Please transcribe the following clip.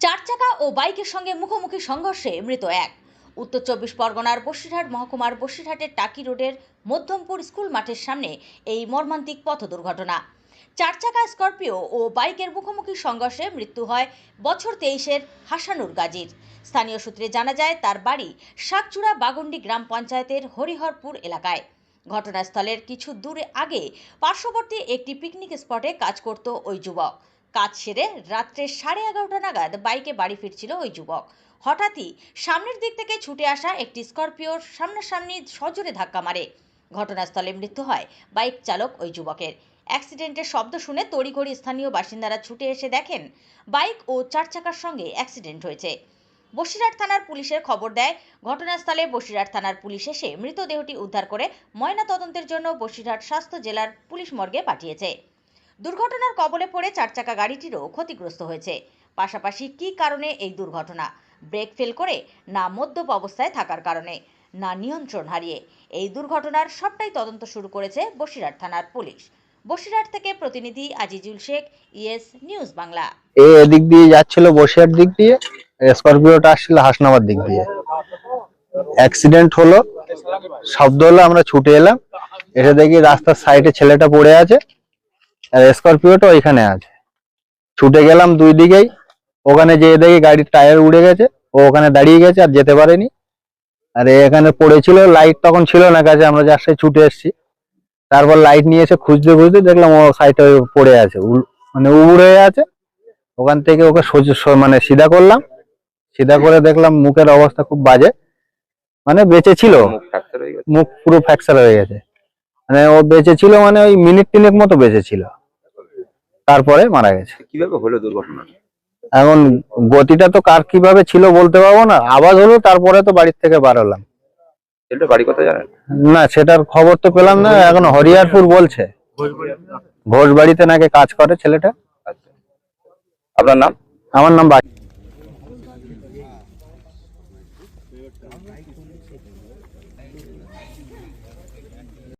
চার চাকা ও বাইকের সঙ্গে মুখোমুখি সংঘর্ষে মৃত এক। উত্তর চব্বিশ পরগনার বসিরহাট মহকুমার বসিরহাটের টাকি রোডের মধ্যমপুর স্কুল মাঠের সামনে এই মর্মান্তিক পথ দুর্ঘটনা। চার চাকা স্করপিও ও বাইকের মুখোমুখি সংঘর্ষে মৃত্যু হয় বছর তেইশের হাসানুর গাজীর। স্থানীয় সূত্রে জানা যায়, তার বাড়ি শাকচূড়া বাগন্ডি গ্রাম পঞ্চায়েতের হরিহরপুর এলাকায়। ঘটনাস্থলের কিছু দূরে আগে পার্শ্ববর্তী একটি পিকনিক স্পটে কাজ করত ওই যুবক। কাজ সেরে রাত্রে সাড়ে এগারোটা নাগাদ বাইকে বাড়ি ফিরছিল ওই যুবক। হঠাৎই সামনের দিক থেকে ছুটে আসা একটি স্করপিওর সামনাসামনি সজোরে ধাক্কা মারে। ঘটনাস্থলে মৃত্যু হয় বাইক চালক ওই যুবকের। অ্যাক্সিডেন্টের শব্দ শুনে তড়িঘড়ি স্থানীয় বাসিন্দারা ছুটে এসে দেখেন, বাইক ও চার চাকার সঙ্গে অ্যাক্সিডেন্ট হয়েছে। বসিরহাট থানার পুলিশের খবর দেয়, ঘটনাস্থলে বসিরহাট থানার পুলিশ এসে মৃতদেহটি উদ্ধার করে ময়না তদন্তের জন্য বসিরহাট স্বাস্থ্য জেলার পুলিশ মর্গে পাঠিয়েছে। দুর্ঘটনার কবলে পড়ে চার চাকা গাড়িটিরও ক্ষতিগ্রস্ত হয়েছে। পাশাপাশি কী কারণে এই দুর্ঘটনা? ব্রেক ফেল করে না মদ্যপ অবস্থায় থাকার কারণে, না নিয়ন্ত্রণ হারিয়ে। এই দুর্ঘটনার সবটাই তদন্ত শুরু করেছে বসিরহাট থানার পুলিশ। বসিরহাট থেকে প্রতিনিধি আজিজুল শেখ ইয়েস নিউজ বাংলা। এ এদিক দিয়ে যাচ্ছিল বসিরহাট দিক দিয়ে, স্করপিওটা আসছিল হাসনাবাদ দিক দিয়ে। অ্যাক্সিডেন্ট হলো, শব্দ হলো, আমরা ছুটে এলাম। এসে দেখি রাস্তার সাইডে ছেলেটা পড়ে আছে। আর স্করপিওটা ওইখানে আছে। ছুটে গেলাম দুই দিকেই ওখানে যেয়ে দেখি গাড়ির টায়ার উড়ে গেছে ও ওখানে দাঁড়িয়ে গেছে আর যেতে পারেনি। আর এখানে পড়েছিল লাইট তখন ছিল না কাছে আমরা যার সাথে ছুটে এসেছি। তারপর লাইট নিয়ে এসে খুঁজতে খুঁজতে দেখলাম ও সাইডে পড়ে আছে মানে হয়ে আছে। ওখান থেকে ওকে সোজা মানে সিধা করলাম। সিধা করে দেখলাম মুখের অবস্থা খুব বাজে। মানে বেঁচে ছিল। হয়ে গেছে। মুখ পুরো ফ্র্যাকচার হয়ে গেছে। মানে ও বেঁচে ছিল মানে ওই মিনিট তিনেক মতো বেঁচে ছিল। তারপরে মারা গেছে। কীভাবে হলো দুর্ঘটনা? এখন গতিটা তো কার কীভাবে ছিল বলতে পারব না। আওয়াজ হলো তারপরে তো বাড়ির থেকে বার হলাম। ছেলেটা বাড়ি কথা জানেন? না সেটার খবর তো পেলাম না এখন হরিয়ারপুর বলছে। ঘোষ বাড়িতে নাকি কাজ করে ছেলেটা। আচ্ছা। আপনার নাম? আমার নাম বা-